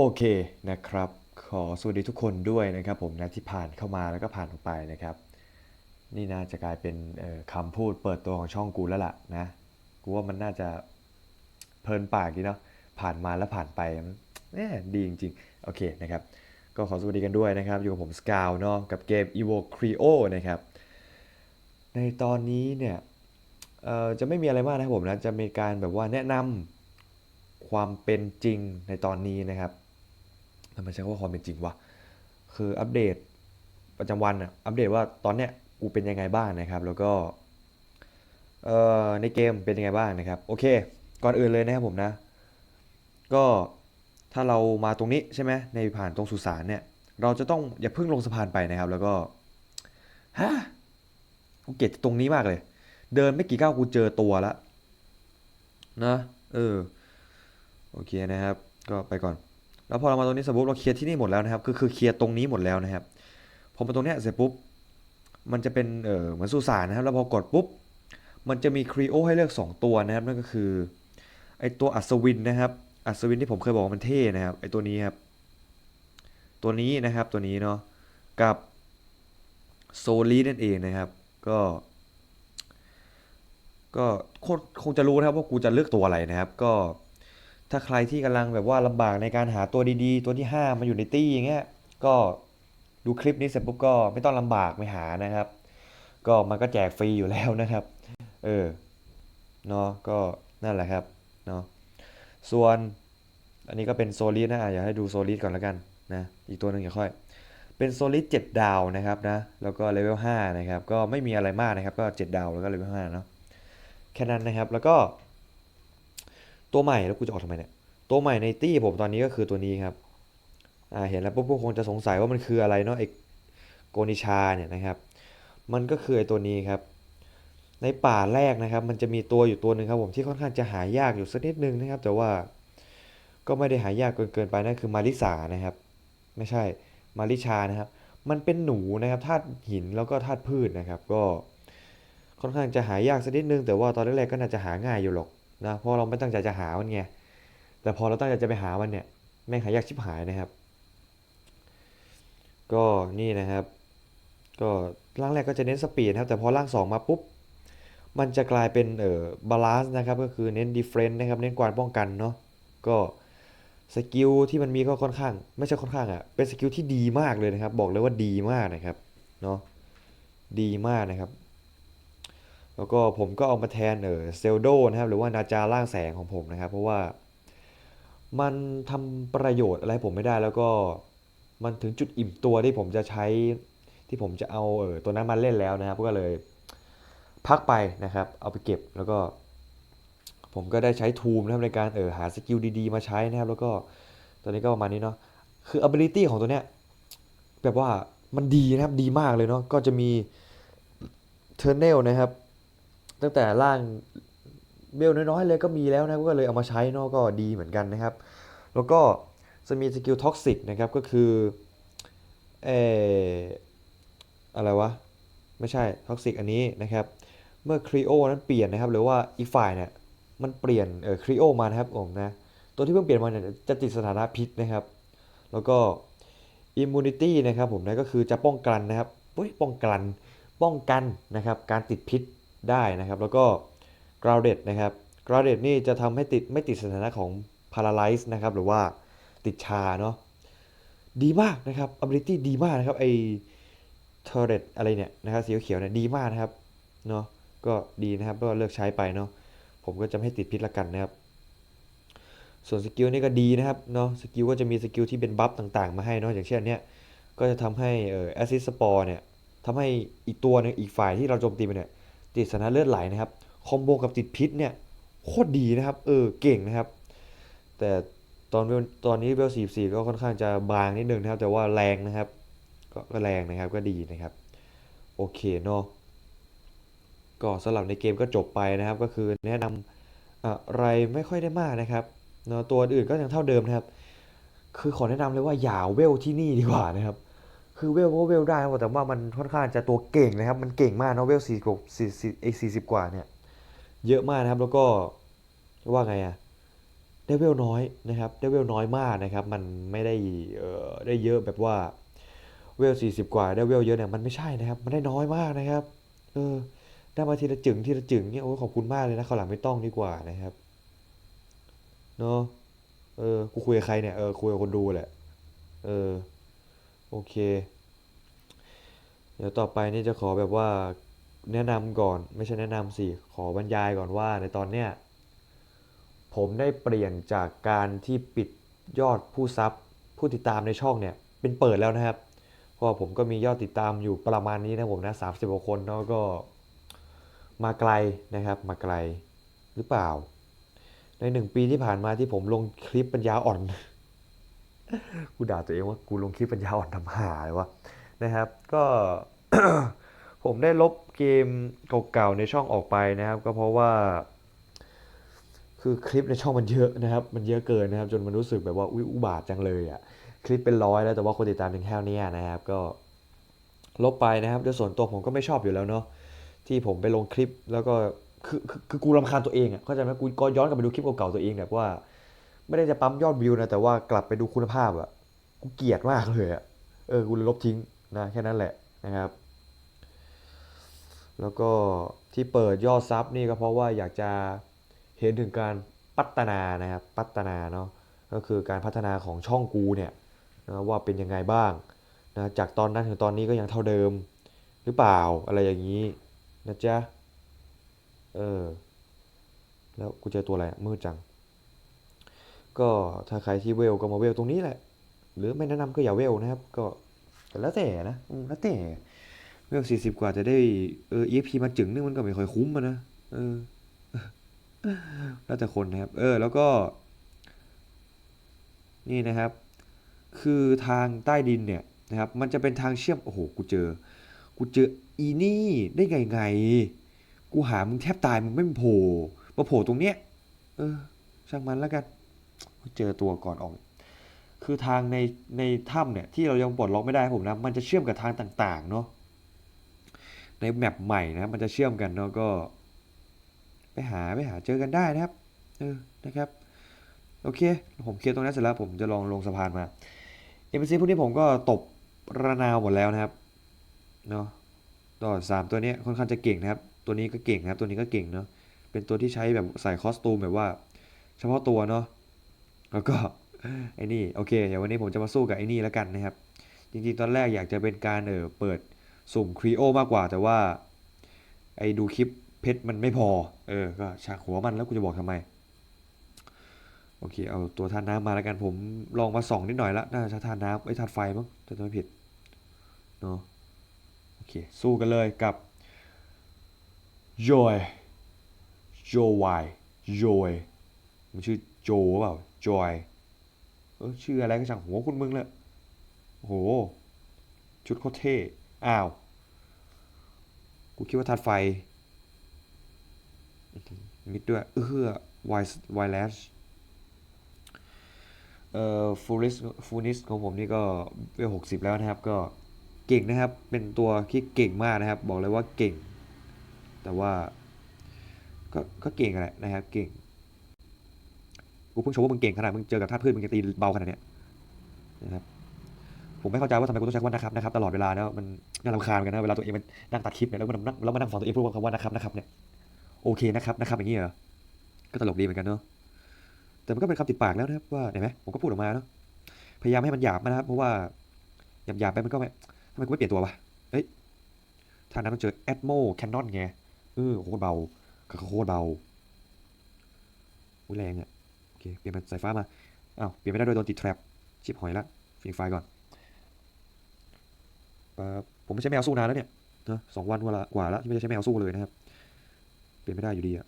โอเคนะครับ ขอสวัสดีทุกคนด้วยนะครับผมนะที่ผ่านเข้ามาแล้วก็ผ่านออกไปนะครับ นี่น่าจะกลายเป็นคำพูดเปิดตัวของช่องกูแล้วล่ะนะ กูว่ามันน่าจะเพลินปากดีเนาะผ่านมาแล้วผ่านไปมันแหมดีจริงๆ โอเคนะครับ ก็ขอสวัสดีกันด้วยนะครับ อยู่กับผมสกาวเนาะกับเกม Evo Creo นะครับ ในตอนนี้เนี่ยเอ่อจะไม่มีอะไรมากนะครับผมนะ จะมีการแบบว่าแนะนำความเป็นจริงในตอนนี้นะครับ ทำไมใช้คำว่าความเป็นจริงวะคืออัปเดตประจำวันอะอัปเดตว่าตอนเนี้ยกูเป็นยังไงบ้างนะครับ แล้วก็เอ่อในเกมเป็นยังไงบ้างนะครับโอเค ก่อนอื่นเลยนะครับผมนะ ก็ถ้าเรามาตรงนี้ใช่ไหมในผ่านตรงสุสานเนี่ย เราจะต้องอย่าเพิ่งลงสะพานไปนะครับ แล้วก็ฮะกูเกลียดตรงนี้มากเลย เดินไม่กี่ก้าวกูเจอตัวแล้วนะเออโอเคนะครับ ก็ไปก่อน แล้วพอเรามาตรงนี้สร็จปุ๊บเราเคลียร์ที่นี่หมดแล้วนะครับ คือคือเคลียร์ตรงนี้หมดแล้วนะครับพอมาตรงเนี้ยเสร็จปุ๊บมันจะเป็นเออเหมือนสุสานนะครับ แล้วพอกดปุ๊บมันจะมีครีโอให้เลือก 2 ตัวนะครับ นั่นก็คือไอตัวอัศวินนะครับ อัศวินที่ผมเคยบอกว่ามันเท่นะครับไอตัวนี้ครับ ตัวนี้นะครับตัวนี้เนาะกับโซลีนั่นเองนะครับ ก็ก็คงจะรู้นะครับว่ากูจะเลือกตัวอะไรนะครับ ก็ ถ้าใครที่กำลังแบบว่าลำบากในการหาตัวดีๆ ตัวที่ 5 มาอยู่ในตี้อย่างเงี้ยก็ดูคลิปนี้เสร็จปุ๊บก็ไม่ต้องลำบากไปหานะครับ ก็มันก็แจกฟรีอยู่แล้วนะครับ เออเนาะก็นั่นแหละครับเนาะส่วนอันนี้ก็เป็นโซลิดนะอะอยากให้ดูโซลิดก่อนแล้วกันนะอีกตัวหนึ่งอย่าค่อย เป็นโซลิด7ดาวนะครับนะแล้วก็เลเวล5นะครับก็ไม่มีอะไรมากนะครับ ก็7ดาวแล้วก็เลเวล5เนาะแค่นั้นนะครับแล้วก็ ตัวใหม่แล้วกูจะออกทำไมเนี่ยตัวใหม่ในตี้ผมตอนนี้ก็คือตัวนี้ครับอ่าเห็นแล้วปุ๊บพวกคงจะสงสัยว่ามันคืออะไรเนาะไอโกนิชาเนี่ยนะครับ มันก็คือไอตัวนี้ครับ ในป่าแรกนะครับ มันจะมีตัวอยู่ตัวหนึ่งครับผมที่ค่อนข้างจะหายากอยู่สักนิดนึงนะครับ แต่ว่าก็ไม่ได้หายากเกินเกินไปนั่นคือมาริสานะครับ ไม่ใช่มาริชานะครับ มันเป็นหนูนะครับธาตุหินแล้วก็ธาตุพืชนะครับ ก็ค่อนข้างจะหายากสักนิดนึงแต่ว่าตอนแรกๆก็น่าจะหาง่ายอยู่หรอก นะเพราะเราไม่ตั้งใจจะหามันไงแต่พอเราตั้งใจจะไปหามันเนี่ยแม่งหายากชิบหายนะครับ ก็นี่นะครับ ก็ร่างแรกก็จะเน้นสปีดนะครับแต่พอร่างสองมาปุ๊บมันจะกลายเป็นเอ่อบาลานซ์นะครับก็คือเน้นดีเฟรนต์นะครับเน้นการป้องกันเนาะก็สกิลที่มันมีก็ค่อนข้าง ไม่ใช่ค่อนข้างอะ่ะเป็นสกิลที่ดีมากเลยนะครับ บอกเลยว่าดีมากนะครับเนาะดีมากนะครับ แล้วก็ผมก็เอามาแทนเออเซลโดนะครับหรือว่านาจาร่างแสงของผมนะครับ เพราะว่ามันทำประโยชน์อะไรผมไม่ได้แล้วก็มันถึงจุดอิ่มตัวที่ผมจะใช้ที่ผมจะเอาเออตัวนั้นมาเล่นแล้วนะครับก็เลยพักไปนะครับ เอาไปเก็บแล้วก็ ผมก็ได้ใช้ทูมนะครับในการเออหาสกิลดีๆ มาใช้นะครับ แล้วก็ตอนนี้ก็ประมาณนี้เนาะคือ ability ของตัวเนี้ยแบบว่ามันดีนะครับดีมากเลยเนาะก็จะมี t u r n e l นะครับ ตั้งแต่ล่างเบลน้อยๆเลยก็มีแล้วนะก็เลยเอามาใช้เนาะก็ดีเหมือนกันนะครับ แล้วก็จะมีสกิลท็อกซิกนะครับก็คือเอออะไรวะ ไม่ใช่ท็อกซิกอันนี้นะครับ เมื่อครีโอนั้นเปลี่ยนนะครับ หรือว่าอีกฝ่ายเนี่ยมันเปลี่ยนเออครีโอมานะครับผมนะตัวที่เพิ่งเปลี่ยนมาเนี่ยจะติดสถานะพิษนะครับ แล้วก็อิมมูนิตี้นะครับผมนะก็คือจะป้องกันนะครับป้องกันป้องกันนะครับ การติดพิษ ได้นะครับ แล้วก็ grounded นะครับ grounded นี่จะทำให้ติดไม่ติดสถานะของ paralyze นะครับ หรือว่าติดชาเนาะดีมากนะครับ ability ดีมากนะครับไอ turret อะไรเนี่ยนะครับสีเขียวเนี่ยดีมากนะครับเนาะก็ดีนะครับก็เลือกใช้ไปเนาะผมก็จะไม่ให้ติดพิษละกันนะครับ ส่วนสกิลนี่ก็ดีนะครับเนาะสกิลก็จะมีสกิลที่เป็นบัฟต่างๆ มาให้เนาะอย่างเช่นเนี้ยก็จะทำให้เอ่อแอซิสสปอร์เนี่ยทำให้อีกตัวนึงอีกฝ่ายที่เราโจมตีไปเนี่ย ติดสถานะเลือดไหลนะครับคอมโบกับติดพิษเนี่ยโคตรดีนะครับ เออเก่งนะครับ แต่ตอนตอนนี้เวล44ก็ค่อนข้างจะบางนิดนึงนะครับ แต่ว่าแรงนะครับก็ก็แรงนะครับก็ดีนะครับ โอเคเนาะก็สำหรับในเกมก็จบไปนะครับ ก็คือแนะนำอะไรไม่ค่อยได้มากนะครับเนาะตัวอื่นก็ยังเท่าเดิมนะครับ คือขอแนะนำเลยว่าอย่าเวลที่นี่ดีกว่านะครับ คือเวลก็เวลได้ครับแต่ว่ามันค่อนข้างจะตัวเก่งนะครับ มันเก่งมากเนาะเวลสี่กว่าสี่สี่ไอสี่สิบกว่าเนี่ย เยอะมากนะครับแล้วก็ว่าไงอะได้เวลน้อยนะครับได้เวลน้อยมากนะครับ มันไม่ได้เอ่อได้เยอะแบบว่าเวล40กว่าได้เวลเยอะเนี่ยมันไม่ใช่นะครับ มันได้น้อยมากนะครับ เออได้มาทีละจึงทีละจึงเนี่ยโอ้ขอบคุณมากเลยนะคราวหลังไม่ต้องดีกว่านะครับเนาะเออกูคุยกับใครเนี่ยเออคุยกับคนดูแหละเออ โอเค เดี๋ยวต่อไปนี่จะขอแบบว่าแนะนำก่อนไม่ใช่แนะนำสิ ขอบรรยายก่อนว่าในตอนเนี้ยผมได้เปลี่ยนจากการที่ปิดยอดผู้ซับผู้ติดตามในช่องเนี่ยเป็นเปิดแล้วนะครับ เพราะว่าผมก็มียอดติดตามอยู่ประมาณนี้นะผมนะสามสิบกว่าคนเนาะก็มาไกลนะครับ มาไกลหรือเปล่า ในหนึ่งปีที่ผ่านมาที่ผมลงคลิปปัญญาอ่อน กูด่าตัวเองว่ากูลงคลิปปัญญาอ่อนทำหาเลยวะนะครับ ก็ผมได้ลบเกมเก่าๆในช่องออกไปนะครับ ก็เพราะว่า คือคลิปในช่องมันเยอะนะครับ มันเยอะเกินนะครับ จนมันรู้สึกแบบว่าอุ๊ยอุบาทจังเลยอะคลิปเป็นร้อยแล้วแต่ว่าคนติดตามเพียงแค่เนี้ยนะครับ ก็ลบไปนะครับโดยส่วนตัวผมก็ไม่ชอบอยู่แล้วเนาะที่ผมไปลงคลิปแล้วก็คือคือคือกูรำคาญตัวเองอะเข้าใจไหมกูก็ย้อนกลับไปดูคลิปเก่าๆตัวเองแบบว่า ไม่ได้จะปั๊มยอดวิวนะแต่ว่ากลับไปดูคุณภาพอะกูเกลียดมากเลยอะเออกูเลยลบทิ้งนะแค่นั้นแหละนะครับ แล้วก็ที่เปิดยอดซับนี่ก็เพราะว่าอยากจะเห็นถึงการพัฒนานะครับพัฒนาเนาะก็คือการพัฒนาของช่องกูเนี่ยนะว่าเป็นยังไงบ้างนะจากตอนนั้นถึงตอนนี้ก็ยังเท่าเดิมหรือเปล่าอะไรอย่างนี้นะจ๊ะเออแล้วกูเจอตัวอะไรมืดจัง ก็ถ้าใครที่เวลก็มาเวลตรงนี้แหละ หรือไม่แนะนำก็อย่าเวลนะครับ ก็แล้วแต่นะแล้วแต่เวลสี่สิบกว่าจะได้เออ EXP มาจึงนึงมันก็ไม่ค่อยคุ้มนะเออแล้วแต่คนนะครับ เออ แล้วก็ นี่นะครับ คือทางใต้ดินเนี่ยนะครับ มันจะเป็นทางเชื่อม โอ้โห กูเจอ กูเจออีนี่ได้ไงไง กูหามึงแทบตายมึงไม่โผล่มาโผล่ตรงเนี้ย เออ ช่างมันแล้วกัน เจอตัวก่อนออก คือทางในในถ้ำเนี่ยที่เรายังปลดล็อกไม่ได้ผมนะมันจะเชื่อมกับทางต่างๆเนาะในแมปใหม่นะมันจะเชื่อมกันเนาะก็ ไปหาไปหาเจอกันได้นะครับเออนะครับโอเค ผมเคลียร์ตรงนั้นเสร็จแล้วผมจะลองลงสะพานมาเอ็มซีพวกนี้ผมก็ตบระนาวหมดแล้วนะครับเนาะต่อสามตัวนี้ค่อนข้างจะเก่งนะครับ ตัวนี้ก็เก่งนะครับ ตัวนี้ก็เก่งเนาะเป็นตัวที่ใช้แบบใส่คอสตูมแบบว่า เฉพาะตัวเนาะ แล้วก็ไอ้นี่โอเคเดี๋ยววันนี้ผมจะมาสู้กับไอ้นี่แล้วกันนะครับ จริงๆตอนแรกอยากจะเป็นการเออเปิดสุ่มครีโอมากกว่าแต่ว่า ไอ้ดูคลิปเพชรมันไม่พอ เออ ก็ฉากหัวมันแล้วกูจะบอกทำไม โอเค เอาตัวทานน้ำมาแล้วกันผมลองมาส่องนิดหน่อยละน่าจะทานน้ำไอ้ยทานไฟมั้งจำไม่ผิดเนาะโอเค สู้กันเลยกับ Joy Joy Joy มันชื่อโจเปล่า Joy เออชื่ออะไรก็ช่างหัวคุณมึงเลยโอ้โหชุดโคตรเท่ อ้าว กูคิดว่าธาตุไฟ มิดด้วย เออไวไวแลชเอ่อฟูริสฟูนิสของผมนี่ก็เวลหกสิบแล้วนะครับ ก็เก่งนะครับ เป็นตัวที่เก่งมากนะครับ บอกเลยว่าเก่ง แต่ว่า ก็ก็เก่งแหละนะครับ เก่ง กูเพิ่งโชว์ว่ามึงเก่งขนาดมึงเจอกับธาตุพืชมึงจะตีเบาขนาดเนี้ยนะครับผมไม่เข้าใจว่าทำไมกูต้องใช้คำว่านะครับนะครับตลอดเวลานะมันน่ารำคาญเหมือนกันนะเวลาตัวเองมันนั่งตัดคลิปเนี่ยแล้วมันนั่งแล้วมานั่งฟังตัวเองพูดคำว่านะครับนะครับเนี่ยโอเคนะครับนะครับอย่างนี้เหรอก็ตลกดีเหมือนกันเนาะแต่มันก็เป็นคำติดปากแล้วนะครับว่าเห็นไหมผมก็พูดออกมาเนาะพยายามให้มันหยาบนะครับ เพราะว่าหยาบหยาบไปมันก็ไม่ทำไมกูไม่เปลี่ยนตัววะเอ้ยทางนั้นต้องเจอแอดโมแคนนอนไงเออโคตรเบาก็โคตรเบาอุ้ยแรงอะ เคเปลี่ยนเป็นสายฟ้ามาอ้าวเปลี่ยนไม่ได้โดยโดนติดแทรปชิปหอยละฟิงไฟก่อนผมไม่ใช่แมวสู้นานแล้วเนี่ยนะสองวันกว่าละกว่าแล้วที่ไม่ได้ใช้แมวสู้เลยนะครับ เปลี่ยนไม่ได้อยู่ดีอะ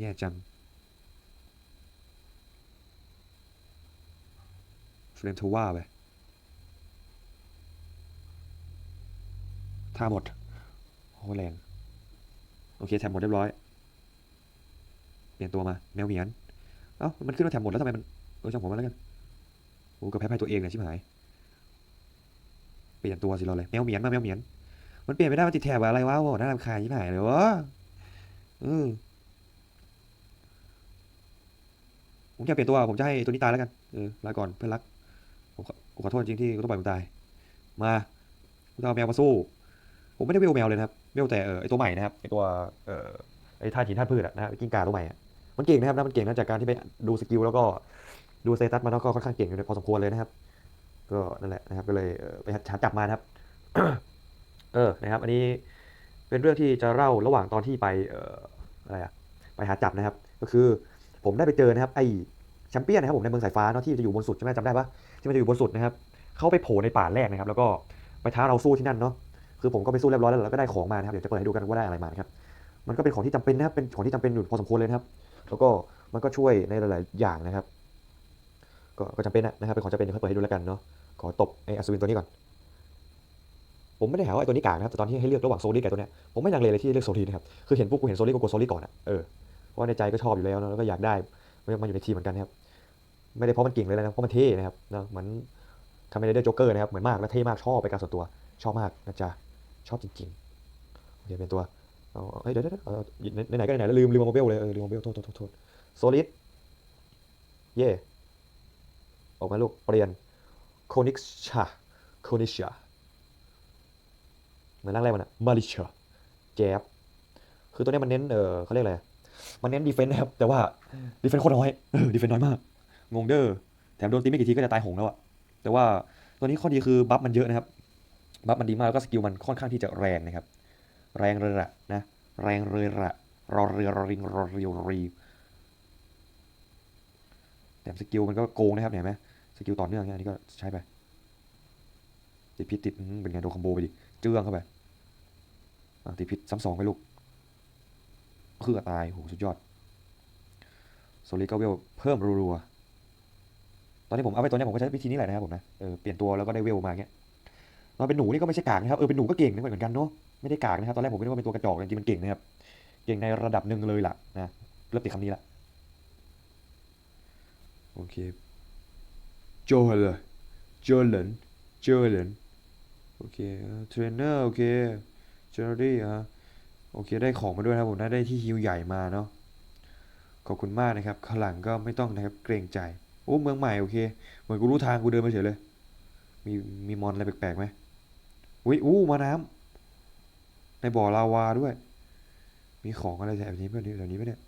แย่จังเฟรมทว่าไปท่าหมดโอ้แรง โอเคแถมหมดเรียบร้อย เปลี่ยนตัวมา แมวเหมียน เอ้ามันขึ้นว่าแถมหมดแล้วทำไมมันเออช่างผมมาแล้วกันโอ้กับแพ้ภัยตัวเองเนี่ยชิบหาย เปลี่ยนตัวสิเราเลยแมวเหมียนมาแมวเหมียน มันเปลี่ยนไม่ได้มันติดแถบอะไรวะโอ้น่ารำคาญยิ่หายเลยวะอือผมแค่เปลี่ยนตัวผมจะให้ตัวนี้ตายแล้วกันเออลาก่อนเพื่อนรักผมขอขอโทษจริงที่กูต้องปล่อยมันตาย มากูจะเอาแมวมาสู้ ผมไม่ได้เวลแมวเลยนะครับเวลแต่เออไอตัวใหม่นะครับไอตัวเออไอท่าหินท่าตุพืชอะนะฮะกิ้งก่าตัวใหม่อะ มันเก่งนะครับนะมันเก่งนะจากการที่ไปดูสกิลแล้วก็ดูเตตัสมันแล้วก็ค่อนข้างเก่งอยู่พอสมควรเลยนะครับ ก็นั่นแหละนะครับ ก็เลยไปหาจับมานะครับ เออนะครับ อันนี้เป็นเรื่องที่จะเล่าระหว่างตอนที่ไปเอ่ออะไรอะไปหาจับนะครับ ก็คือผมได้ไปเจอนะครับ ไอ้แชมเปี้ยนนะครับผมในเมืองสายฟ้าเนาะที่จะอยู่บนสุดใช่ไหมจำได้ปะที่มันจะอยู่บนสุดนะครับ เขาไปโผล่ในป่าแรกนะครับ แล้วก็ไปท้าเราสู้ที่นั่นเนาะคือผมก็ไปสู้เรียบร้อยแล้วแล้วก็ได้ของมานะครับเดี๋ยวจะเปิดให้ดูกันว่าได้อะไรมานะครับมันก็เป็นของที่จำเป็นนะครับเป็นของที่จำเป็นอยู่พอสมควรเลยนะครับ แล้วก็มันก็ช่วยในหลาย ๆ อย่างนะครับ ก็จำเป็นนะครับเป็นของจำเป็นเดี๋ยวค่อยเปิดให้ดูแล้วกันเนาะขอตบไอ้อัศวินตัวนี้ก่อนผมไม่ได้หาว่าไอ้ตัวนี้กากนะครับแต่ตอนที่ให้เลือกระหว่างโซลิกับตัวเนี้ยผมไม่ลังเลเลยที่เลือกโซลินะครับคือเห็นปุ๊บกูเห็นโซลิก็กดโซลิก่อนอะเออเพราะในใจก็ชอบอยู่แล้วนะแล้วก็อยากได้มันอยู่ในทีมเหมือนกันนะครับไม่ได้เพราะมันเก่งเลยนะเพราะมันเท่นะครับเนอะเหมือนคาเมเดอร์โจ๊กเกอร์นะครับเหมือนมากและเท่มากชอบไปการส่วนตัวชอบมากนะจ๊ะชอบจริงๆโอเคเป็นตัว เอาเอเฮ้ยเดี๋ยวเดี๋ยวไหนๆก็ไหนๆแล้วลืมลืมเอาโมเบลเลยเออลืมโมเบลโทษโทษโทษโทษโซลิดเย่ออกมาลูกเปลี่ยนโคนิกชาโคนิชาเหมือนร่างแรกมันอะมาริชอร์แจ๊บคือตัวนี้มันเน้นเออเขาเรียกอะไรมันเน้นดีเฟนต์นะครับ แต่ว่าดีเฟนต์โคตรน้อยเออดีเฟนต์น้อยมาก งงเด้อแถมโดนตีไม่กี่ทีก็จะตายหงแล้วอะแต่ว่าตัวนี้ข้อดีคือบัฟมันเยอะนะครับ บัฟมันดีมากแล้วก็สกิลมันค่อนข้างที่จะแรงนะครับ แรงเลยระนะแรงเลยระรอเรือรอริงรอเรียวรีแถมสกิลมันก็โกงนะครับเห็นไหมสกิลต่อเนื่องเนี่ยอันนี้ก็ใช้ไปติดพิษติดเป็นไงโดนคอมโบไปดิเจื้องเข้าไปอะตีพิษซ้ำสองไปลูกคือตายโหสุดยอดโซลิก็เวลเพิ่มรัวๆตอนนี้ผมเอาไปตัวเนี้ยผมก็ใช้วิธีนี้แหละนะครับผมนะเออเปลี่ยนตัวแล้วก็ได้เวลมาเงี้ย ตอนเป็นหนูนี่ก็ไม่ใช่กากนะครับเออเป็นหนูก็เก่งนะเหมือนกันเนาะไม่ได้กากนะครับตอนแรกผมก็นึกว่าเป็นตัวกระจอกจริงๆมันเก่งนะครับเก่งในระดับหนึ่งเลยล่ะนะเริ่มติดคำนี้ละโอเคโจเลยโจเลนโจเลนโอเคเทรนเนอร์โอเคเจอร์ดี้อะโอเคได้ของมาด้วยนะครับผมได้ได้ที่ฮิวใหญ่มาเนาะขอบคุณมากนะครับข้างหลังก็ไม่ต้องนะครับเกรงใจโอ้เมืองใหม่โอเคเหมือนกูรู้ทางกูเดินมาเฉยเลยมีมีมอนอะไรแปลกๆไหม อุ้ยอู้มาน้ำในบ่อลาวาด้วย มีของอะไรแถวนี้เพื่อนแถวนี้ไหมเนี่ย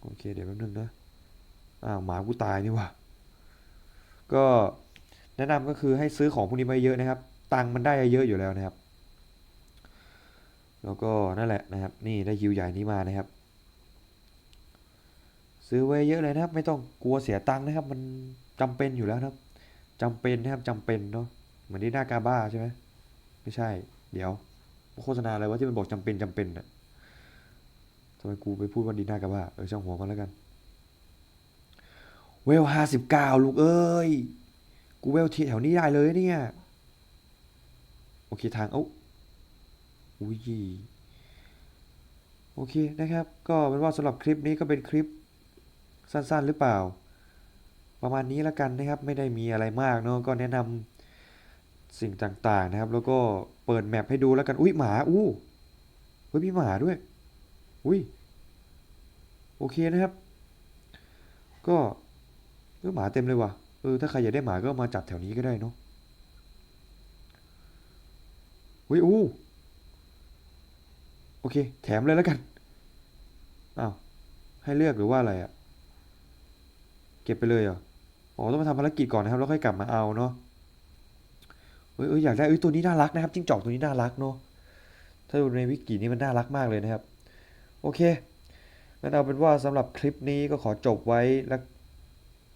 โอเคเดี๋ยวแป๊บนึงนะอ้าวหมากูตายนี่ว่าก็แนะนำก็คือให้ซื้อของพวกนี้มาเยอะนะครับ ตังค์มันได้เยอะอยู่แล้วนะครับ แล้วก็นั่นแหละนะครับ นี่ได้ยิวใหญ่นี้มานะครับ ซื้อไว้เยอะเลยนะครับ ไม่ต้องกลัวเสียตังค์นะครับ มันจำเป็นอยู่แล้วนะครับ จำเป็นนะครับจำเป็นเนาะเหมือนที่หน้ากาบ้าใช่ไหมไม่ใช่ เดี๋ยวโฆษณาอะไรวะที่มันบอกจำเป็นจำเป็นอะทำไมกูไปพูดว่าดีหน้ากาบ้าเออช่างหัวมันแล้วกันเวลห้าสิบเก้าลูกเอ้ย กูเวลที่แถวนี้ได้เลยเนี่ย โอเคทางเอ้าอุ้ยโอเคนะครับ ก็เป็นว่าสำหรับคลิปนี้ก็เป็นคลิปสั้นๆหรือเปล่า ประมาณนี้แล้วกันนะครับไม่ได้มีอะไรมากเนาะก็แนะนำสิ่งต่างๆนะครับ แล้วก็เปิดแมปให้ดูแล้วกันอุ้ยหมาอู้เฮ้ยมีหมาด้วยอุ้ยโอเคนะครับ ก็เออหมาเต็มเลยว่ะเออถ้าใครอยากได้หมาก็มาจับแถวนี้ก็ได้เนาะเฮ้ยอู้โอเค แถมเลยแล้วกันอ้าวให้เลือกหรือว่าอะไรอะเก็บไปเลยเหรอ อ๋อต้องมาทำภารกิจก่อนนะครับแล้วค่อยกลับมาเอาเนาะเอ้ยเอยอยากได้เอ้ยตัวนี้น่ารักนะครับจิ้งจอกตัวนี้น่ารักเนาะถ้าดูในวิกินี่มันน่ารักมากเลยนะครับ โอเคงั้นเอาเป็นว่าสำหรับคลิปนี้ก็ขอจบไว้แล้ว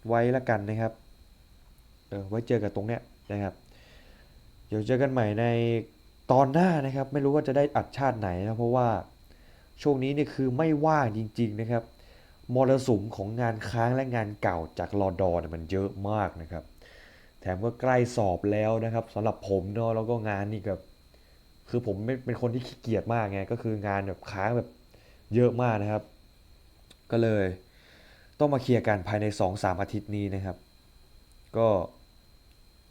ไว้ละกันนะครับเออไว้เจอกันตรงเนี้ยนะครับเดี๋ยวเจอกันใหม่ในตอนหน้านะครับ ไม่รู้ว่าจะได้อัดชาติไหนนะเพราะว่าช่วงนี้เนี่ยคือไม่ว่างจริง ๆนะครับ มรสุมของงานค้างและงานเก่าจากรอดอเนี่ยมันเยอะมากนะครับ แถมก็ใกล้สอบแล้วนะครับสำหรับผมเนาะแล้วก็งานนี่แบบคือผมไม่เป็นคนที่ขี้เกียจมากไงก็คืองานแบบค้างแบบเยอะมากนะครับ ก็เลย ต้องมาเคลียร์กันภายใน 2-3 อาทิตย์นี้นะครับ ก็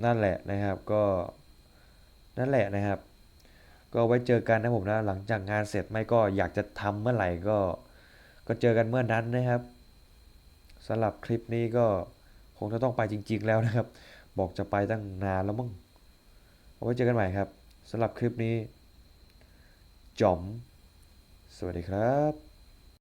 นั่นแหละนะครับก็นั่นแหละนะครับ ก็ไว้เจอกันนะผมนะหลังจากงานเสร็จไม่ก็อยากจะทำเมื่อไหร่ก็ ก็เจอกันเมื่อนั้นนะครับสำหรับคลิปนี้ก็คงจะต้องไปจริง ๆ แล้วนะครับ บอกจะไปตั้งนานแล้วมั้งเอาไว้เจอกันใหม่ครับสำหรับคลิปนี้จอม สวัสดีครับ